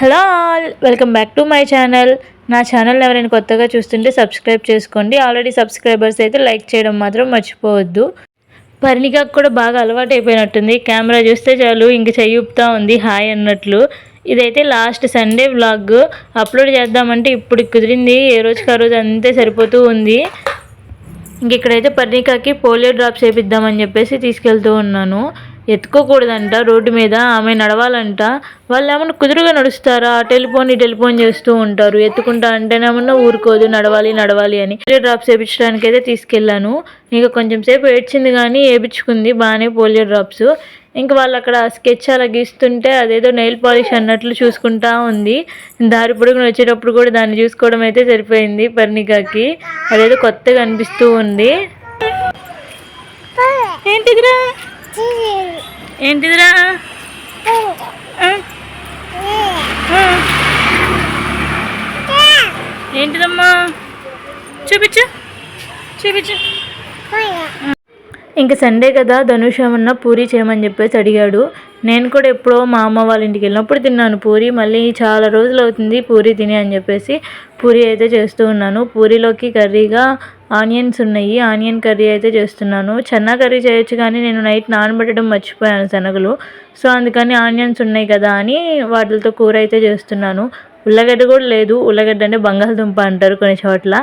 Hello all welcome back to my channel. నా channel ఎవరైనా కొత్తగా చూస్తుంటే సబ్స్క్రైబ్ చేసుకోండి. ఆల్రెడీ సబ్స్క్రైబర్స్ అయితే లైక్ చేయడం మాత్రం మర్చిపోవద్దు. పరిణికాకు కూడా బాగా అలవాటు అయిపోయినట్టుంది కెమెరా చూస్తే చాలు ఇంక చెయ్యుపుతా ఉంది హాయ్ అన్నట్లు. ఇదైతే లాస్ట్ సండే వ్లాగ్. అప్లోడ్ చేద్దామంటే ఇప్పుడు కుదిరింది. ఏ రోజుకి ఆ రోజు అంతే సరిపోతూ ఉంది. ఇంక ఇక్కడైతే పర్ణికాకి పోలియో డ్రాప్స్ వేపిద్దామని చెప్పేసి తీసుకెళ్తూ ఉన్నాను. ఎత్తుకోకూడదంట రోడ్డు మీద ఆమె నడవాలంట. వాళ్ళు ఏమన్నా కుదురుగా నడుస్తారా? టెలిఫోన్ టెలిఫోన్ చేస్తూ ఉంటారు. ఎత్తుకుంటా అంటేనేమన్నా ఊరుకోదు నడవాలి నడవాలి అని. పోలియో డ్రాప్స్ వేయించడానికి అయితే తీసుకెళ్ళాను. ఇంకా కొంచెం సేపు ఏడ్చింది కానీ వేయించుకుంది బాగానే పోలియో డ్రాప్స్. ఇంకా వాళ్ళు అక్కడ స్కెచ్ అలా గీస్తుంటే అదేదో నెయిల్ పాలిష్ అన్నట్లు చూసుకుంటా ఉంది. దారి పొడుగున వచ్చేటప్పుడు కూడా దాన్ని చూసుకోవడం అయితే సరిపోయింది పర్ణికాకి. అదేదో కొత్తగా అనిపిస్తూ ఉంది. ఏంటిదిరా? ఏంటిదిరా. ఏంటిదమ్మా? చూపించు. చూపించు. ఇంక సండే కదా ధనుష్ ఏమన్నా పూరి చేయమని చెప్పేసి అడిగాడు. నేను కూడా ఎప్పుడో మా అమ్మ వాళ్ళ ఇంటికి వెళ్ళినప్పుడు తిన్నాను పూరి. మళ్ళీ చాలా రోజులు అవుతుంది పూరి తిని అని చెప్పేసి పూరి అయితే చేస్తూ ఉన్నాను. పూరిలోకి కర్రీగా ఆనియన్స్ ఉన్నాయి. ఆనియన్ కర్రీ అయితే చేస్తున్నాను. చెన్నా కర్రీ చేయొచ్చు కానీ నేను నైట్ నానబెట్టడం మర్చిపోయాను శనగలు. సో అందుకని ఆనియన్స్ ఉన్నాయి కదా అని వాటితో కూర అయితే చేస్తున్నాను. ఉల్లగడ్డ కూడా లేదు. ఉల్లగడ్డ అంటే బంగాళదుంప అంటారు కొన్ని చోట్ల.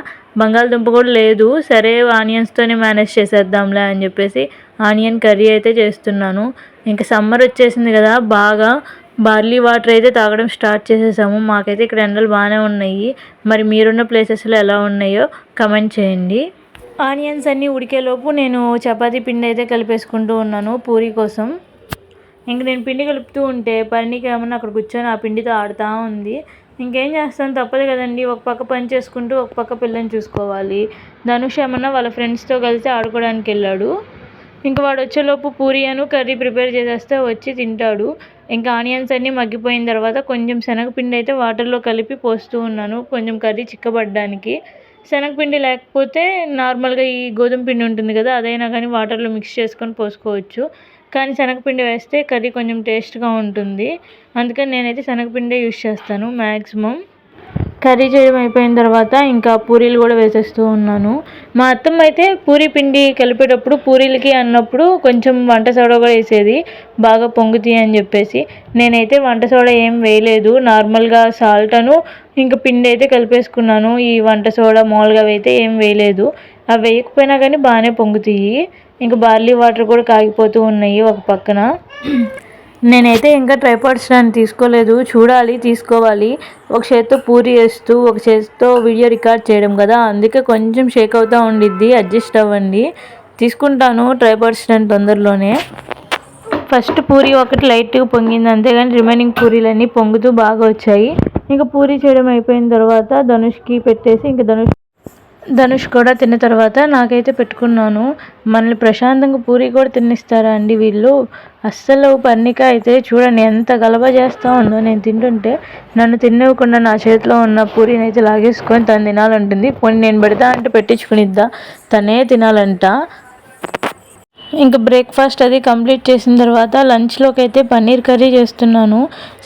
బంగాళదుంప కూడా లేదు. సరే ఆనియన్స్తోనే మేనేజ్ చేసేద్దాంలే అని చెప్పేసి ఆనియన్ కర్రీ అయితే చేస్తున్నాను. ఇంకా సమ్మర్ వచ్చేసింది కదా బాగా బార్లీ వాటర్ అయితే తాగడం స్టార్ట్ చేసేసాము. మాకైతే ఇక్కడ ఎండలు బాగానే ఉన్నాయి. మరి మీరున్న ప్లేసెస్లో ఎలా ఉన్నాయో కమెంట్ చేయండి. ఆనియన్స్ అన్నీ ఉడికేలోపు నేను చపాతీ పిండి అయితే కలిపేసుకుంటూ ఉన్నాను పూరి కోసం. ఇంక నేను పిండి కలుపుతూ ఉంటే పరిణికి ఏమన్నా అక్కడ కూర్చొని ఆ పిండితో ఆడుతూ ఉంది. ఇంకేం చేస్తాను తప్పదు కదండి. ఒక పక్క పని చేసుకుంటూ ఒక పక్క పిల్లని చూసుకోవాలి. ధనుష్ ఏమన్నా వాళ్ళ ఫ్రెండ్స్తో కలిసి ఆడుకోవడానికి వెళ్ళాడు. ఇంకా వాడు వచ్చేలోపు పూరి అను కర్రీ ప్రిపేర్ చేసేస్తే వచ్చి తింటాడు. ఇంకా ఆనియన్స్ అన్నీ మగ్గిపోయిన తర్వాత కొంచెం శనగపిండి అయితే వాటర్లో కలిపి పోస్తూ ఉన్నాను. కొంచెం కర్రీ చిక్కబడడానికి. శనగపిండి లేకపోతే నార్మల్గా ఈ గోధుమ పిండి ఉంటుంది కదా అదైనా కానీ వాటర్లో మిక్స్ చేసుకొని పోసుకోవచ్చు. కానీ శనగపిండి వేస్తే కర్రీ కొంచెం టేస్ట్గా ఉంటుంది. అందుకని నేనైతే శనగపిండే యూస్ చేస్తాను మ్యాక్సిమం కర్రీ చేయడం అయిపోయిన తర్వాత ఇంకా పూరీలు కూడా వేసేస్తూ ఉన్నాను. మా అత్తమ్మ అయితే పూరీ పిండి కలిపేటప్పుడు పూరీలకి అన్నప్పుడు కొంచెం వంట సోడా కూడా వేసేది. బాగా పొంగుతాయి అని చెప్పేసి. నేనైతే వంట సోడా ఏం వేయలేదు. నార్మల్గా సాల్ట్ అను ఇంకా పిండి అయితే కలిపేసుకున్నాను. ఈ వంట సోడా మామూలుగా అయితే ఏం వేయలేదు. అవి వేయకపోయినా కానీ బాగానే పొంగుతాయి. ఇంకా బార్లీ వాటర్ కూడా కాగిపోతూ ఉన్నాయి ఒక పక్కన. నేనైతే ఇంకా ట్రైపాడ్ స్టాండ్ తీసుకోలేదు. చూడాలి తీసుకోవాలి. ఒక చేత్తో పూరి వేస్తూ ఒక చేత్తో వీడియో రికార్డ్ చేయడం కదా. అందుకే కొంచెం షేక్ అవుతూ ఉండిద్ది అడ్జస్ట్ అవ్వండి. తీసుకుంటాను ట్రైపాడ్ స్టాండ్ తొందరలోనే. ఫస్ట్ పూరి ఒకటి లైట్గా పొంగింది అంతేగాని రిమైనింగ్ పూరీలన్నీ పొంగుతూ బాగా వచ్చాయి. ఇంకా పూరి చేయడం అయిపోయిన తర్వాత ధనుష్కి పెట్టేసి ఇంకా ధనుష్ ధనుష్ కూడా తిన్న తర్వాత నాకైతే పెట్టుకున్నాను. మనల్ని ప్రశాంతంగా పూరి కూడా తినిస్తారా అండి వీళ్ళు? అస్సలు పన్నిక అయితే చూడండి ఎంత గలబ చేస్తూ ఉందో నేను తింటుంటే నన్ను తినివ్వకుండా నా చేతిలో ఉన్న పూరిని అయితే లాగేసుకొని తను తినాలంటుంది. పోనీ నేను పెడతా అంటే పెట్టించుకునిద్దా? తనే తినాలంట. ఇంకా బ్రేక్ఫాస్ట్ అది కంప్లీట్ చేసిన తర్వాత లంచ్లోకి అయితే పన్నీర్ కర్రీ చేస్తున్నాను.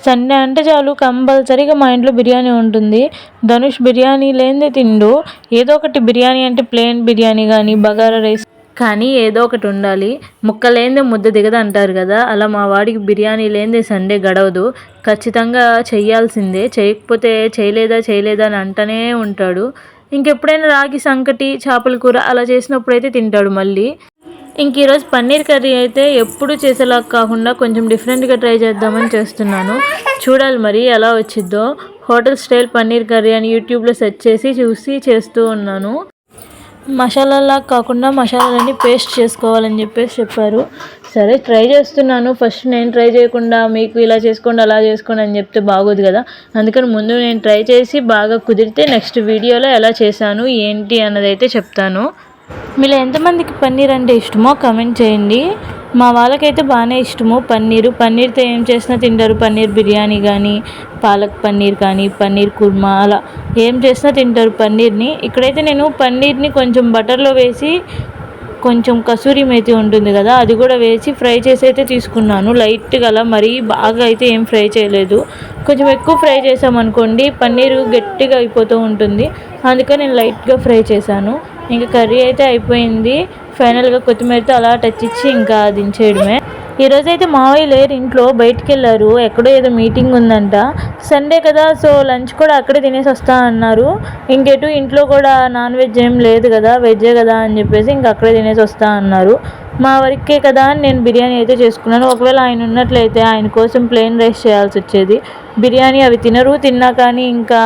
సండే అంటే చాలు కంపల్సరీగా మా ఇంట్లో బిర్యానీ ఉంటుంది. ధనుష్ బిర్యానీ లేనిదే తిండు. ఏదో ఒకటి బిర్యానీ అంటే ప్లెయిన్ బిర్యానీ కానీ బగారా రైస్ కానీ ఏదో ఒకటి ఉండాలి. ముక్క లేనిదే ముద్ద దిగదు అంటారు కదా. అలా మా వాడికి బిర్యానీ లేనిదే సండే గడవదు. ఖచ్చితంగా చేయాల్సిందే. చేయకపోతే చేయలేదా చేయలేదా అని అంటనే ఉంటాడు. ఇంకెప్పుడైనా రాగి సంకటి చేపల కూర అలా చేసినప్పుడైతే తింటాడు మళ్ళీ. ఇంక ఈరోజు పన్నీర్ కర్రీ అయితే ఎప్పుడు చేసేలా కాకుండా కొంచెం డిఫరెంట్గా ట్రై చేద్దామని చేస్తున్నాను. చూడాలి మరి ఎలా వచ్చిద్దో. హోటల్ స్టైల్ పన్నీర్ కర్రీ అని యూట్యూబ్లో సెర్చ్ చేసి చూసి చేస్తూ ఉన్నాను. మసాలాలా కాకుండా మసాలాలన్నీ పేస్ట్ చేసుకోవాలని చెప్పేసి చెప్పారు. సరే ట్రై చేస్తున్నాను. ఫస్ట్ నేను ట్రై చేయకుండా మీకు ఇలా చేసుకోండి అలా చేసుకోండి అని చెప్తే బాగోదు కదా. అందుకని ముందు నేను ట్రై చేసి బాగా కుదిరితే నెక్స్ట్ వీడియోలో ఎలా చేశాను ఏంటి అన్నది అయితే చెప్తాను. మీలో ఎంతమందికి పన్నీర్ అంటే ఇష్టమో కమెంట్ చేయండి. మా వాళ్ళకైతే బాగానే ఇష్టము పన్నీరు. పన్నీర్తో ఏం చేసినా తింటారు. పన్నీర్ బిర్యానీ కానీ పాలక్ పన్నీర్ కానీ పన్నీర్ కుర్మా అలా ఏం చేసినా తింటారు పన్నీర్ని. ఇక్కడైతే నేను పన్నీర్ని కొంచెం బటర్లో వేసి కొంచెం కసూరి మేతి ఉంటుంది కదా అది కూడా వేసి ఫ్రై చేసి అయితే తీసుకున్నాను. లైట్గా అలా మరీ బాగా అయితే ఏం ఫ్రై చేయలేదు. కొంచెం ఎక్కువ ఫ్రై చేసామనుకోండి పన్నీరు గట్టిగా అయిపోతూ ఉంటుంది. అందుకని నేను లైట్గా ఫ్రై చేశాను. ఇంకా కర్రీ అయితే అయిపోయింది. ఫైనల్గా కొత్తిమీరతో అలా టచ్ ఇచ్చి ఇంకా దించేయడమే. ఈరోజు అయితే మావయ్య లేరు ఇంట్లో బయటికి వెళ్ళారు ఎక్కడో ఏదో మీటింగ్ ఉందంట. సండే కదా సో లంచ్ కూడా అక్కడే తినేసి వస్తా అన్నారు. ఇంకెటు ఇంట్లో కూడా నాన్ వెజ్ ఏం లేదు కదా వెజ్జే కదా అని చెప్పేసి ఇంక అక్కడే తినేసి వస్తా అన్నారు. మా వరకే కదా అని నేను బిర్యానీ అయితే చేసుకున్నాను. ఒకవేళ ఆయన ఉన్నట్లయితే ఆయన కోసం ప్లెయిన్ రైస్ చేయాల్సి వచ్చేది. బిర్యానీ అవి తినరు తిన్నా కానీ ఇంకా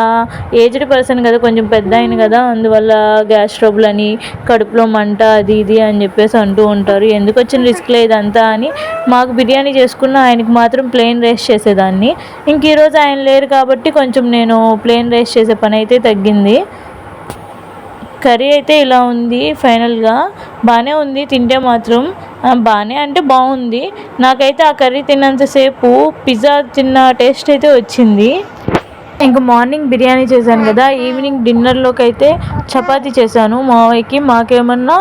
ఏజ్డ్ పర్సన్ కదా కొంచెం పెద్ద ఆయన కదా అందువల్ల గ్యాస్ ట్రబుల్ అని కడుపులో మంట అది ఇది అని చెప్పేసి అంటూ ఉంటారు. ఎందుకు వచ్చిన రిస్క్ లేదంతా అని మాకు బిర్యానీ చేసుకున్న ఆయనకి మాత్రం ప్లెయిన్ రైస్ చేసేదాన్ని. ఇంక ఈరోజు ఆయన లేరు కాబట్టి కొంచెం నేను ప్లెయిన్ రైస్ చేసే పని అయితే తగ్గింది. కర్రీ అయితే ఇలా ఉంది ఫైనల్గా బాగానే ఉంది తింటే మాత్రం బాగానే అంటే బాగుంది నాకైతే ఆ కర్రీ తిన్నంతసేపు పిజ్జా తిన్న టేస్ట్ అయితే వచ్చింది. ఇంకా మార్నింగ్ బిర్యానీ చేశాను కదా ఈవినింగ్ డిన్నర్లోకి అయితే చపాతీ చేశాను. మావయ్యకి మాకేమన్నా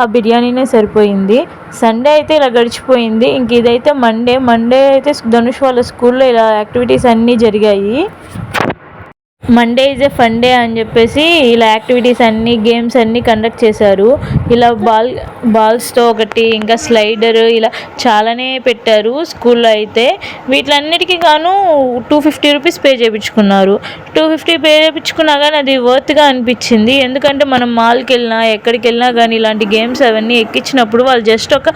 ఆ బిర్యానీనే సరిపోయింది. సండే అయితే ఇలా గడిచిపోయింది. ఇంక ఇదైతే మండే. మండే అయితే ధనుష్ వాళ్ళ స్కూల్లో ఇలా యాక్టివిటీస్ అన్నీ జరిగాయి. Monday is a fun day అని చెప్పేసి ఇలా యాక్టివిటీస్ అన్నీ గేమ్స్ అన్నీ కండక్ట్ చేశారు. ఇలా బాల్ బాల్స్తో ఒకటి ఇంకా స్లైడర్ ఇలా చాలానే పెట్టారు స్కూల్లో అయితే. వీటిలన్నిటికీ గాను టూ ఫిఫ్టీ రూపీస్ పే చేయించుకున్నారు. టూ ఫిఫ్టీ పే చేయించుకున్నా కానీ అది వర్త్గా అనిపించింది. ఎందుకంటే మనం మాల్కి వెళ్ళినా ఎక్కడికి వెళ్ళినా కానీ ఇలాంటి గేమ్స్ అవన్నీ ఎక్కించినప్పుడు వాళ్ళు జస్ట్ ఒక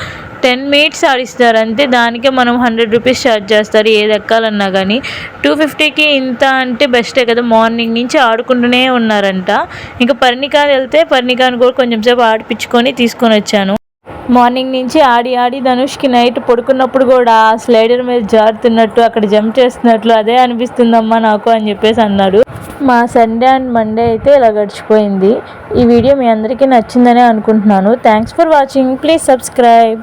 టెన్ మినిట్స్ ఆడిస్తారు అంతే దానికే మనం హండ్రెడ్ రూపీస్ ఛార్జ్ చేస్తారు ఏది ఎక్కాలన్నా కానీ టూ ఫిఫ్టీకి ఇంత అంటే బెస్టే కదా మార్నింగ్ నుంచి ఆడుకుంటూనే ఉన్నారంట. ఇంకా పర్ణికా వెళ్తే పర్ణికాని కూడా కొంచెం సేపు ఆడిపించుకొని తీసుకొని వచ్చాను. మార్నింగ్ నుంచి ఆడి ఆడి ధనుష్కి నైట్ పడుకున్నప్పుడు కూడా ఆ స్లైడర్ మీద జారుతున్నట్టు అక్కడ జంప్ చేస్తున్నట్లు అదే అనిపిస్తుందమ్మా నాకు అని చెప్పేసి అన్నాడు. మా సండే అండ్ మండే అయితే ఇలా గడిచిపోయింది. ఈ వీడియో మీ అందరికీ నచ్చిందనే అనుకుంటున్నాను. Thanks for watching please subscribe